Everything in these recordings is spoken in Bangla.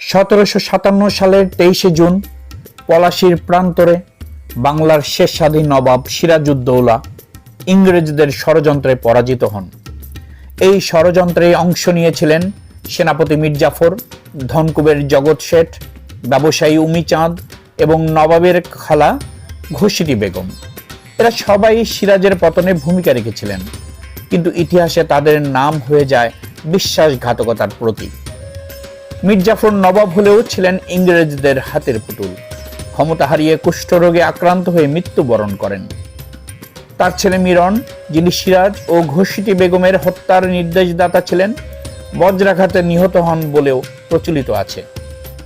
সতেরোশো সাতান্ন সালের তেইশে জুন, পলাশির প্রান্তরে বাংলার শেষ স্বাধীন নবাব সিরাজউদ্দৌলা ইংরেজদের ষড়যন্ত্রে পরাজিত হন। এই ষড়যন্ত্রে অংশ নিয়েছিলেন সেনাপতি মির্জাফর, ধনকুবের জগৎ শেঠ, ব্যবসায়ী উমিচাঁদ এবং নবাবের খালা ঘোষিটি বেগম। এরা সবাই সিরাজের পতনে ভূমিকা রেখেছিলেন, কিন্তু ইতিহাসে তাদের নাম হয়ে যায় বিশ্বাসঘাতকতার প্রতীক। মির্জাফর নবাব হলেও ছিলেন ইংরেজদের হাতের পুতুল। ক্ষমতা হারিয়ে কুষ্ঠরোগে আক্রান্ত হয়ে মৃত্যুবরণ করেন। তার ছেলে মিরন, যিনি সিরাজ ও ঘোষিটি বেগমের হত্যার নির্দেশদাতা ছিলেন, বজ্রাঘাতে নিহত হন বলেও প্রচলিত আছে।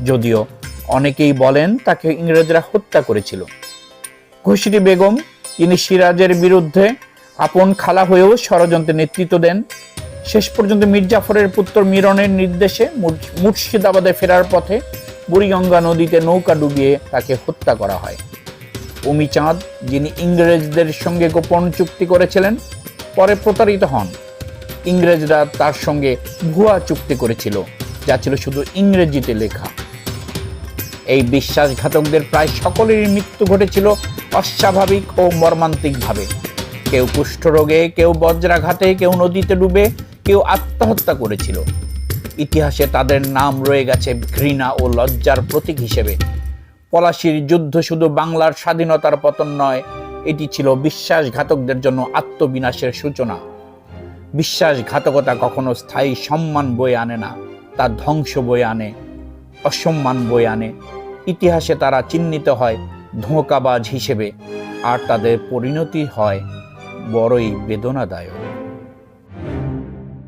যদিও অনেকেই বলেন তাকে ইংরেজরা হত্যা করেছিল। ঘোষিটি বেগম, যিনি সিরাজের বিরুদ্ধে আপন খালা হয়েও ষড়যন্ত্রে নেতৃত্ব দেন শেষ পর্যন্ত মির্জাফরের পুত্র মিরনের নির্দেশে মুর্শিদাবাদে ফেরার পথে বুড়িগঙ্গা নদীতে নৌকা ডুবিয়ে তাকে হত্যা করা হয়। উমিচাঁদ যিনি ইংরেজদের সঙ্গে গোপন চুক্তি করেছিলেন, পরে প্রতারিত হন। ইংরেজরা তার সঙ্গে ভুয়া চুক্তি করেছিল, যা ছিল শুধু ইংরেজিতে লেখা। এই বিশ্বাসঘাতকদের প্রায় সকলেরই মৃত্যু ঘটেছিল অস্বাভাবিক ও মর্মান্তিকভাবে। কেউ কুষ্ঠরোগে, কেউ বজ্রাঘাতে, কেউ নদীতে ডুবে কেউ আত্মহত্যা করেছিল। ইতিহাসে তাদের নাম রয়ে গেছে ঘৃণা ও লজ্জার প্রতীক হিসেবে। পলাশির যুদ্ধ শুধু বাংলার স্বাধীনতার পতন নয়, এটি ছিল বিশ্বাসঘাতকদের জন্য আত্মবিনাশের সূচনা। বিশ্বাসঘাতকতা কখনো স্থায়ী সম্মান বয়ে আনে না, তা ধ্বংস বয়ে আনে, অসম্মান বয়ে আনে। ইতিহাসে তারা চিহ্নিত হয় ধোঁকাবাজ হিসেবে, আর তাদের পরিণতি হয় বড়ই বেদনাদায়ক।